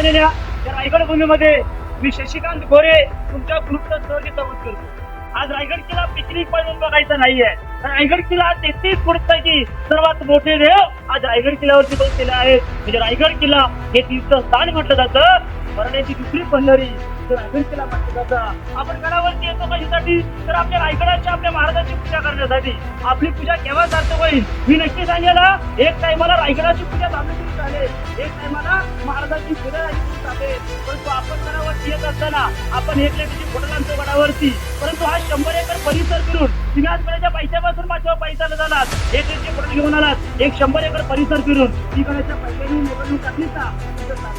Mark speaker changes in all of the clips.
Speaker 1: झालेल्या या रायगड भूमीमध्ये मी शशिकांत गोरे तुमच्या ग्रुपचा सहर्ष स्वागत करतो. आज रायगड किल्ला पिकनिक म्हणून बघायचा नाहीये. तर रायगड किल्ला तेहतीस फुटपैकी सर्वात मोठे देव आज रायगड किल्ल्यावरती बसलेले आहेत. म्हणजे रायगड किल्ला हे तीर्थ स्थान म्हटलं जातं. मराठ्याची दुसरी पंढरी तर रायगड किल्ला म्हटलं जातं. आपण गडावरती येतो कशासाठी तर आपल्या रायगडाच्या आपल्या महाराजांची पूजा करण्यासाठी. आपली पूजा केव्हा सार्थक होईल? मी नक्की सांगेल एक टायमाला रायगडाची पूजा झाली चालेल एक टायमाला महाराजांची पूजा झाली तरी चालेल परंतु आपण गडावरती येत असताना आपण एक लेखीची फोटो आणतो गडावरती परंतु हा शंभर एकर परिसर फिरून तुम्ही आज गडाच्या पैशापासून माझ्या पैशाला जाणार. एक लेखीचे फोटो घेऊन आलात. एक शंभर एकर परिसर फिरून ती गडाच्या पैशाने निवडणूक टाकली का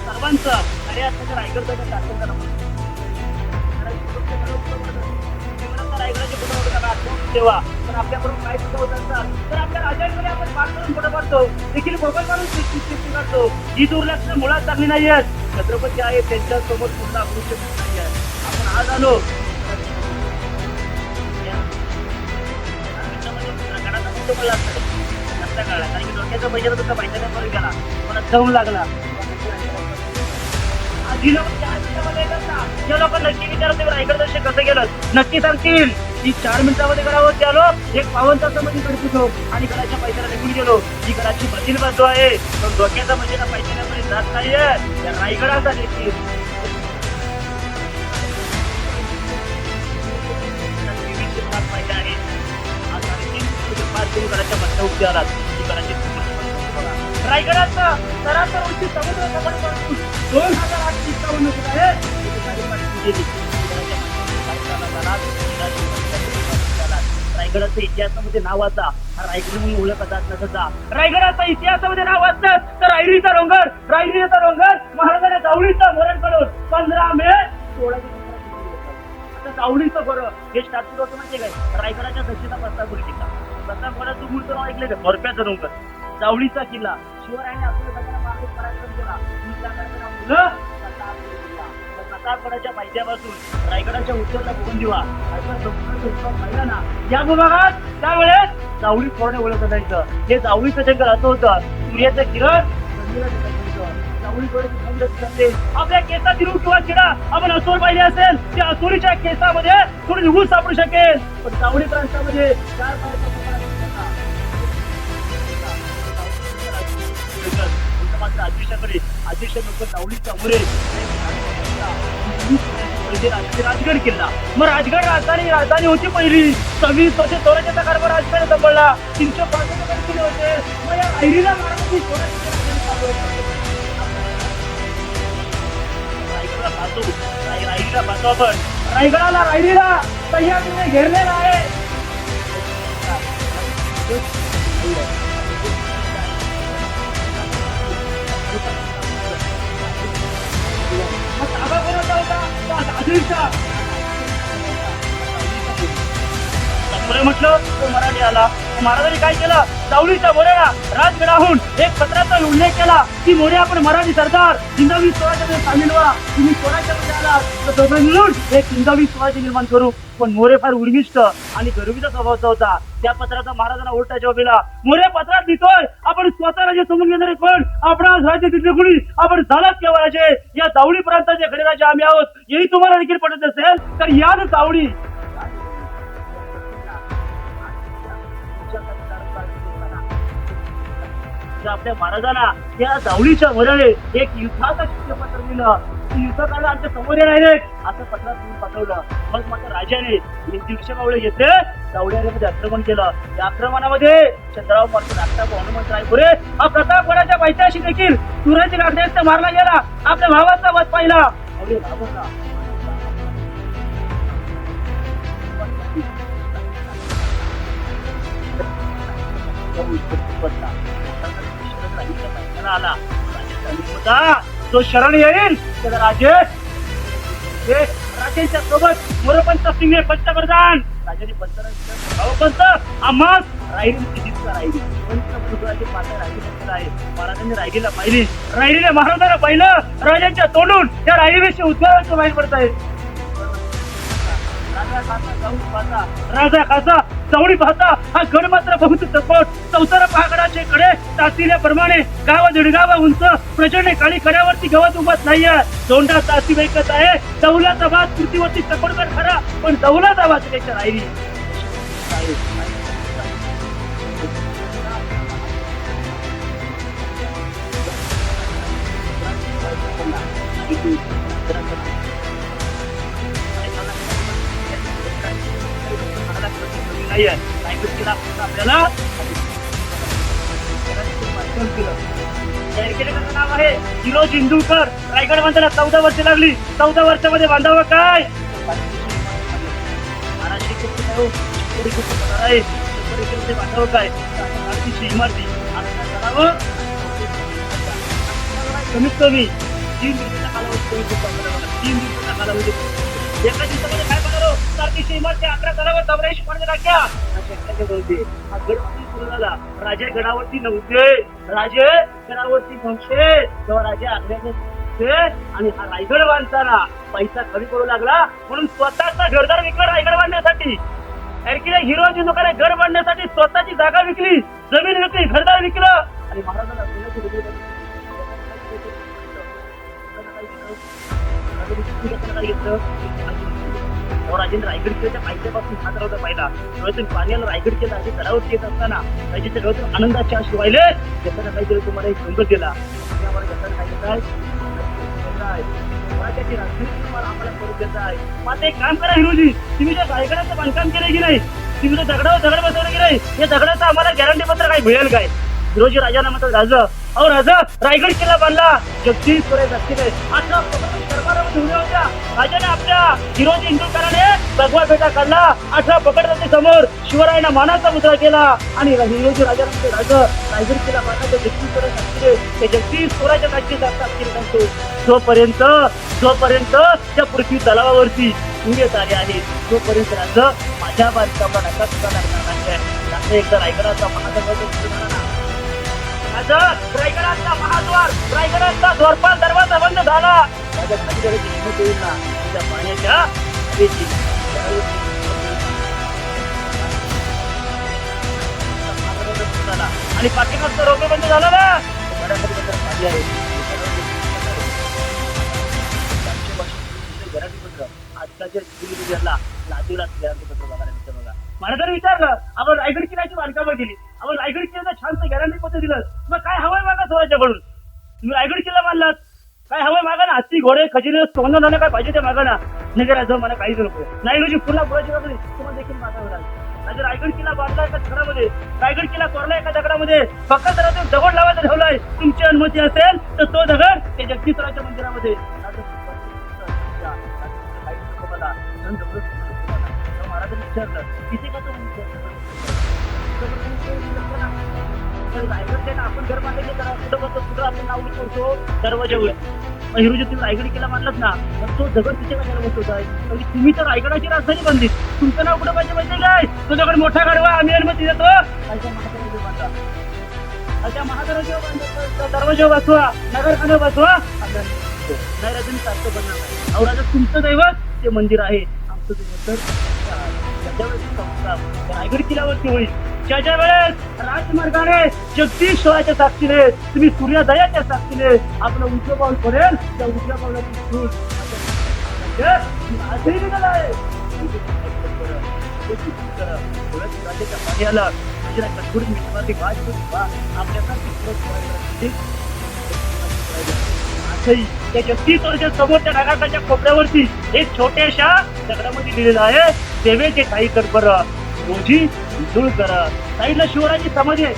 Speaker 1: सर्वांचं. अरे आज त्याच्या रायगडचं आठवून ठेवा पण आपल्याकडून काय चुका होत असतात तर आपल्या राजांकडे आपण पाठ करून फोटो काढतो देखील मोबाईल काढून चिठ्ठी करतो. ही दुर्लक्ष मुळात चांगली नाही आहेत. छत्रपती आहेत त्यांच्यासमोर पूर्ण आकृष्ट नाही आपण आज आलो. गडाचा फोटो मला कारण की डोक्याचा पैशाला तुमचा पैशाने गेला मला दम लागला. आधी लोक जे लोक नक्की विचारत रायगड दर्शन कसं गेलं नक्की सांगतील. की चार मिनिटामध्ये घरावर गेलो एक पावन तासामध्ये गड होतो आणि घराच्या पैशाला निघून गेलो. ही घराची बदील बाजू आहे पण डोक्याचा पैशाला पैशाने जात नाहीये. त्या रायगडाचा देखील तेवीसशे पाच पाहिजे आलात ही गडाची रायगडाचा सरासर उंची समुद्र सपाटीपासून दोन हजार रायगडाच्या इतिहासामध्ये नाव वाचा. हा रायगड म्हणून ओळखला जात नसायचा रायगडाच्या इतिहासामध्ये नाव वाचलं तर रायरीचा डोंगर रायरीचा डोंगर महाराजांना जावळीचा मरण करून पंधरा मे सोळा आता जावळीचं बरं हे स्टार्ट होतं म्हणजे काय? रायगडाच्या दक्षिणा प्रस्तावपुरी बरं तू मूळ नाव ऐकलं भरप्याचा मोरप्याचं डोंगर. जावळीचा किल्ला. शिवरायाने आपल्या सगळ्यांना मागे पराक्रम केला. मुलं तर प्रतापगडाच्या पायथ्यापासून रायगडाच्या उत्तरला भुवन दिवा असा समुद्राचा या विभागात त्यावेळेस जावळी पोरणे ओळखलं जायचं. हे जावळीचं जंगल असं होतं. सूर्याचं किरण आपल्या केसातील रूप किंवा किडा आपण असोर पाहिले असेल त्या असोरीच्या केसामध्ये थोडी निघून सापडू शकेल. पण जावळी प्रांतामध्ये चार मात्र अध्यक्षाकडे अध्यक्ष लोक जावळीचा मुरे म्हणजे राजगड किल्ला. मग राजगड राजधानी राजधानी होती पहिली. सव्वीस वर्ष चौऱ्याच्या कारभार राजगड सांभाळला तीनशे पासष्ट किल्ले होते. मग या रायरीला महाराजांनी रायगडला बाजू राय- बाजू आपण. रायगडाला रायरीला सह्याद्रीने घेरलेला आहे. ताबा कोणाचा होता. तो आदिलचा म्हटलं तो मराठी आला. मग महाराजांनी काय केलं? जावळीच्या मोऱ्याला राजगडाहून एक पत्राचा उल्लेख केला की मोरे आपण मराठी सरदार. हिंदवी स्वराज्यामध्ये सामील व्हा. तुम्ही स्वराज्यमध्ये आला तर दोघं मिळून एक हिंदवी स्वराज्य निर्माण करू. पण मोरे फार उर्मिष्ट आणि गरवीचा स्वभावचा होता. त्या पत्राचा महाराजांना उलटा जवाब दिला. मोरे पत्रात लिहितोय आपण स्वतः राजे समजून घेणारे कोण आपण आज राज्य तिथले कुणी? आपण झालाच केव्हा राजे या जावळी प्रांताचे खडे राजे आम्ही आहोत. हेही तुम्हाला देखील पटत असेल तर या ना आपल्या महाराजाला त्या जावळीच्या वरळे एक युद्धाचं चित्रपत्र दिलं ती युद्धकाला आमच्यासमोर येणार असं पत्रात लिहून पाठवलं. मग मात्र राजाने दीक्षकावळे येथे मावळे जावळ्यामध्ये आक्रमण केलं. त्या आक्रमणामध्ये चंद्राव मात्र नागता हनुमंत रायपुरे हा प्रतापगडाच्या पायथ्याशी देखील सुराजी लाटण्याचा मारला गेला. आपल्या भावाचा वध पाहिला. आला होता जो शरण येईल त्याला राजे हे राजेंच्या सोबत मोरपंत सिंग पंतप्रधान राजाने पंतप्रधान पंच राहिली जितका पात्र आहे महाराजांनी राहिलीला पाहिले राहिलेले महाराजांना पाहिलं राजांच्या तोंडून त्या राहिलीविषयी उद्गारांचं बाहेर पडत आहे राजा खासा राजा खासा. चवळी पाहता हा गड मात्र बहुत चपट चौतारा पहागडाचे कडे तासिल्या प्रमाणे गाव दीडगाव उंच प्रचंड काळी कड्यावरती गवत उभत नाहीये. दोंडा तासी ऐकत आहे दौलाचा आवाज पृथ्वीवरती चपडकर खरा पण दौलाचा आवाज त्याच्या राहिली नाहीये काय आपल्याला नाव आहे हिरो जिंदूकर रायगड बांधायला चौदा वर्ष लागली. चौदा वर्षामध्ये बांधावं काय? बाराशे बांधावं काय? इमारती. कमीत कमी तीन दिवसाचा कालावधी तीन दिवसाचा कालावधी. एका दिवसामध्ये काय इमारती अकरा टाक्या हा सुरू झाला? राजे गडावरती नव्हते. राजे गडावरती नव्हते. तेव्हा राजे आग्र्याचे आणि हा रायगड बांधताना पैसा कमी पडू लागला. म्हणून स्वतःचा घरदार विकला रायगड बांधण्यासाठी. हिरोजी हिरोची लोकांना घर बांधण्यासाठी स्वतःची जागा विकली. जमीन विकली घरदार विकलं. आणि महाराजांना घेतलं? अहो, राजेंद्र रायगड किल्ल्याच्या पायथ्यापासून हात राहता पाहिला. डोळ्यातून पाण्याला रायगड किल्ला असे येत असताना राजाच्या डोळ्यातून आनंदाचे अश्रू वाहिले त्याच्यानं काहीतरी तुम्हाला एक संकट दिला. त्यावर त्याच्यानं काय देत आहे तुम्हाला आम्हाला देत आहे एक काम करा हिरोजी. तुम्ही जे रायगडाचं बांधकाम केलं की नाही? तुम्ही जो दगडावर दगड बसवलं की नाही? या दगडाचं आम्हाला गॅरंटी पत्र काय मिळेल काय? हिरोजी राजाला म्हणतात राजा अहो राजा रायगड किल्ला बांधला. जगदीश पुरे जास्तीने राजाने आपल्या हिरोजी हिंदुस्थानाने भगवा बेटा काढला. अठरा पकडते समोर शिवरायांना मानाचा मुद्रा केला. आणि हिरोजी राजाने राजा रायगड केला मानाचा जगदीश पुरे जास्तीने ते जगदीश पुराच्या राज्य सांगतो जोपर्यंत जोपर्यंत त्या पृथ्वी तलावावरती सूर्य तारे आहेत तोपर्यंत राजा माझ्या बांधकामाला नका सुद्धा लागणार नाही. राजा एकदा रायगडाचा महादरवाजा रायगडाचा महाद्वार रायगडाचा द्वारपाल दरवाजा बंद झाला. पाण्याच्या आणि पाठीमागचं रोपे बंद झालं ना. पाणी आहे. आजकालच्या बघायला मिळतं बघा. महाराजांनी विचारलं आपण रायगड किल्ल्याची बांधकामं केली. आपण रायगड किल्ल्याचा छानसं गॅरंटी पत्र दिलं? मग काय हवंय मागा स्वराज्याकडून? तुम्ही रायगड किल्ला बांधलात. काय हवंय मागा ना? हत्ती घोडे खजिने सोनं नाही काय पाहिजे ते मागा ना नाही मला काहीच नको. नाही रोजी पुन्हा पुराची तुम्हाला देखील मागावं लागेल. राजा रायगड किल्ला बांधला एका दगडामध्ये रायगड किल्ला कोरला एका दगडामध्ये. फक्त जरा तो दगड लावायचा ठेवलाय तुमची अनुमती असेल तर तो दगड ते जगदीश्वराच्या मंदिरामध्ये महाराजांनी विचारलं किती का तो तर रायगड ते आपण घर बांधायचे कुठं बसतो कुठं आपण नाव करतो दरवाजावर मग हिरोजी तुम्ही रायगड केला मानलात ना तर तो जगत तिथे कशाला बसवत आहे म्हणजे तुम्ही तर रायगडाची राजधानी बांधली तुमचं नाव कुठं पाहिजे माहिती काय? तुझ्याकडे मोठा गाडवा आम्ही अनुमती देतो. खालच्या महादरवाजावर बांधा. बसवा नगरखाने बसवा. नाही बनणार नाही. अहो राजा तुमचं दैवत ते मंदिर आहे. आमचं दैवत तर रायगड किल्ल्यावरती होईल. ज्या ज्या वेळेस राजमार्गाने जगदीश जगदीश्वराच्या साक्षीने तुम्ही सूर्योदयाच्या साक्षीने आपलं उजवं पाऊल पडेल त्या उजव्या पावलाची म्हणजे त्या जगदीश वर्षा समोरच्या नागाच्या कोपऱ्यावरती एक छोट्याशा दगडामध्ये लिहिलेलं आहे. देवेचे काही कर बरं रोजी धुळकर साईडला शिवराजी समाधी आहे.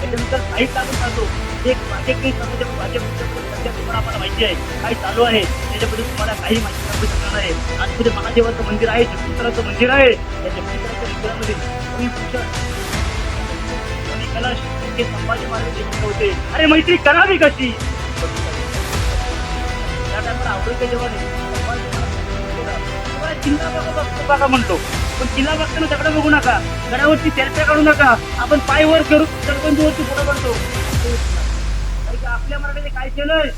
Speaker 1: त्याच्यानंतर साईड लागून जातो. एक माझे काही समाज माझ्या सध्या तुम्हाला आम्हाला माहिती आहे. काय चालू आहे त्याच्याबद्दल तुम्हाला काही माहिती सांगू शकणार आहे आज पुढे महादेवाचं मंदिर आहे जगदीश्वराचं मंदिर आहे. त्या जगदीश्वराच्या मंदिरामध्ये कोणी पुरुष कोणी कलश हे संभाजी महाराज होते अरे मैत्री करावी कशी. त्या टायमाला आवडते जेव्हा किल्ला बघा बघा म्हणतो. पण किल्ला बघताना दगड बघू नका. गडावरती चर्चा काढू नका. आपण पाय वर करू तडबंदीवरती पुढे पडतो आपल्या मराठीने काय केलंय?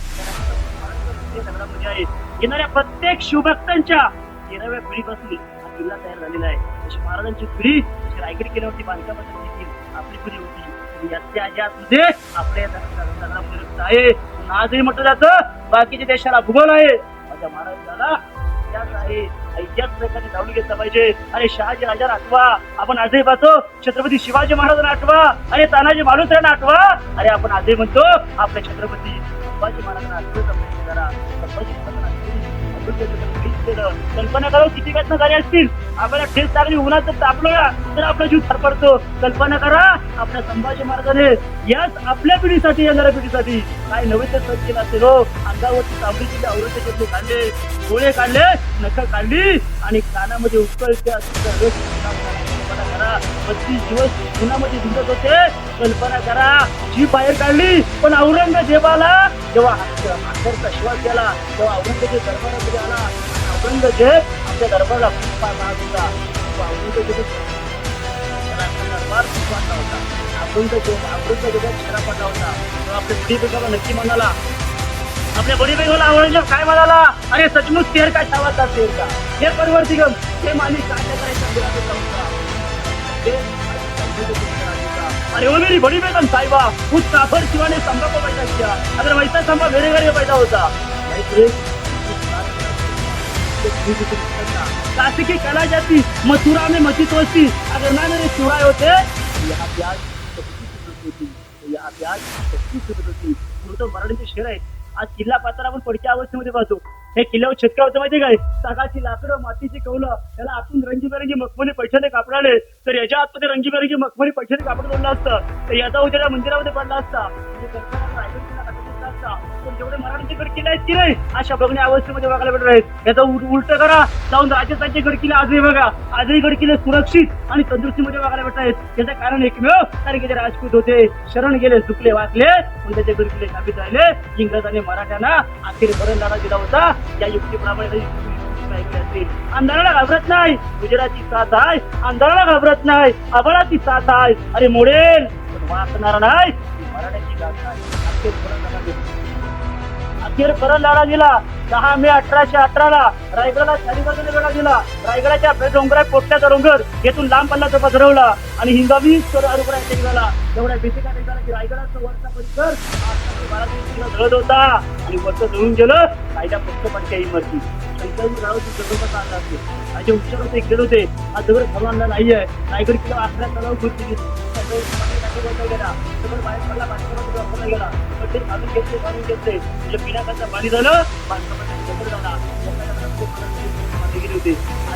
Speaker 1: म्हणजे आहे. येणाऱ्या प्रत्येक शिवभक्तांच्या तेराव्या पिढीपासून हा किल्ला तयार झालेला आहे. जशी महाराजांची पिढी रायगड किल्ल्यावरती बांधकामासाठी देखील आपली पिढी होती. आणि याच्या आपल्या या आहे. आजही म्हटलं जातं बाकीच्या देशाला भूगोल आहे. माझ्या महाराजाला इतिहास आहे. याच प्रकारे धावून घेतला पाहिजे. आणि शहाजी राजा आठवा. आपण आजही पाहतो छत्रपती शिवाजी महाराजांना आठवा. आणि तानाजी मालुसऱ्यांना आठवा. अरे आपण आजही म्हणतो आपल्या छत्रपती शिवाजी महाराजांना आठवत संभाजी महाराजांना कल्पना करा हो, किती घटना झाल्या असतील. आपल्याला ठेस लागली उन्हात जर तापलो तर आपला जीव थरपडतो कल्पना करा आपल्या संभाजी महाराजाने याच आपल्या पिढीसाठी येणाऱ्या पिढीसाठी काय नवीन तर केलं असेल हो. अंगावरची चांबडी केली औरंगजेबने काढले डोळे काढले नख काढली आणि कानामध्ये उकळत्या कल्पना करा. पस्तीस दिवस उन्हामध्ये भिजत होते. कल्पना करा जी बाहेर काढली पण औरंगजेबाला जेव्हा अखेरचा श्वास केला तेव्हा औरंगजेब दरबारामध्ये आला. औरंगजेब आमच्या दरबाराला खूप मागत होता. औरंगजेब दरबार होता. औरंगजेब औरंगजेबात छेडा पडला होता. तेव्हा आपल्या बडी बेगाला नक्की म्हणाला आपल्या बडी बेगोला आवडलं काय म्हणाला? अरे सचमुच तेर का छावाचा तेर का? हे परवर्ती गम हे मालिक काय करायचा अरे वो मेरी बड़ी बेगम साहिबा उस काफर शिवा ने संभा को पैदा किया. अगर वैसा संभा मेरे घर में पैदा होता. नहीं काशी की कला जाती मथुरा में मस्जिद वस्ती अगर ना मेरे शिवाय होते यहाँ प्याज होती. तो यहाँ प्याज होती. म्हणून तो मराठीचे शेर आहे आज किल्ला पात्र आपण पडक्या अवस्थेमध्ये पाहतो. हे किल्ल्यावर शेतकरी होतं माहिती काय? सकाळची लाकडं मातीची कवलं त्याला आतून रंगीबेरंगी मखमली पैशाने कापडाले. तर याच्या आतमध्ये रंगीबेरंगी मखमली पैशाने कापड जोडलं असतं. तर याचा उद्या मंदिरामध्ये पडला असता. पण जेवढे मराठीचे गड आहेत की नाही अशा बघण्या अवस्थेमध्ये बघायला भेटत आहेत. याचा उलट करा जाऊन राजस्थानचे गड आजही बघा. आजही गड सुरक्षित आणि तंदुरुस्तीमध्ये बघायला भेटत आहेत. याचं कारण एकमेव कारण की ते राजपूत होते. शरण गेले चुकले वाचले पण त्याचे गड काबीत राहिले इंग्रजांनी मराठ्यांना अखेर बरं दिला होता. या युक्तीप्रमाणे त्यांनी आंधळाला घाबरत नाही. गुजराती साथ आहे. आंधळाला घाबरत नाही. आबळाची साथ आहे. अरे मोडेल पण वाचणार नाही. मराठ्याची गाठ आहे. अखेर दिला परत लढा दिला दहा मे अठराशे अठराला रायगडला चारी बाजूने लढा दिला रायगडाच्या आपल्या डोंगरात डोंगर येथून लांब पल्ल्याचा पसरवला आणि हिंगावी रुपयाचा निघाला. एवढ्या भीतीका निघाला की रायगडाचा वरचा परिसर बारा जळत होता. आणि वरचं जळून गेलं कायद्या फक्त पडक्या इमरती शंकरजी रावची जगत आणला असेल माझे उच्चार होते गेले होते. हा दगड सर्वांना नाहीये. रायगड किल्ला अकरा तलाव खुर्ची पण ते पाणी झालं गेले होते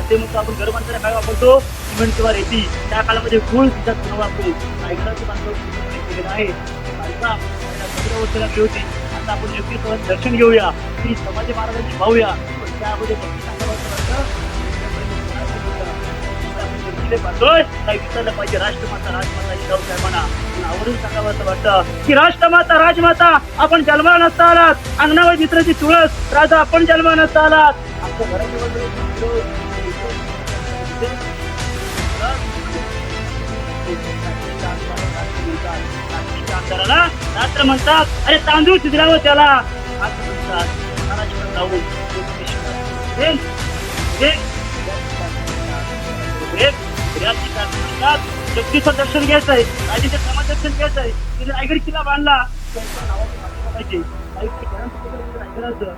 Speaker 1: ते म्हणतो आपण घर काय वापरतो सिमेंट किंवा रेती त्या काळामध्ये गुळ तिच्यात पुन्हा वापरू रायगडाचं बांधकाम आहे होती आता आपण योग्य दर्शन घेऊया. की समाज महाराजांची पाहूया पण त्यामध्ये काही विसरलं पाहिजे राष्ट्रमाता राजमाता जिजाऊ साहेबांना आवडून सांगावं असं वाटतं की राष्ट्रमाता राजमाता आपण जन्मा नसता आलात. अंगणावर मित्राची तुळस राजा आपण जन्मा नसता आलात. आमच्या घराच्या रात्र म्हणतात अरे तांदूळ शिजरावं त्याला. म्हणतात. महाराष्ट्रात जाऊन एक या एक फिर्यादी म्हणतात जगदीचं दर्शन घ्यायचंय राजेचं घ्यायचं घ्यायचंय तिने रायगड किल्ला बांधला. त्यांच्या नावाचं पाहिजे. रायगडाचं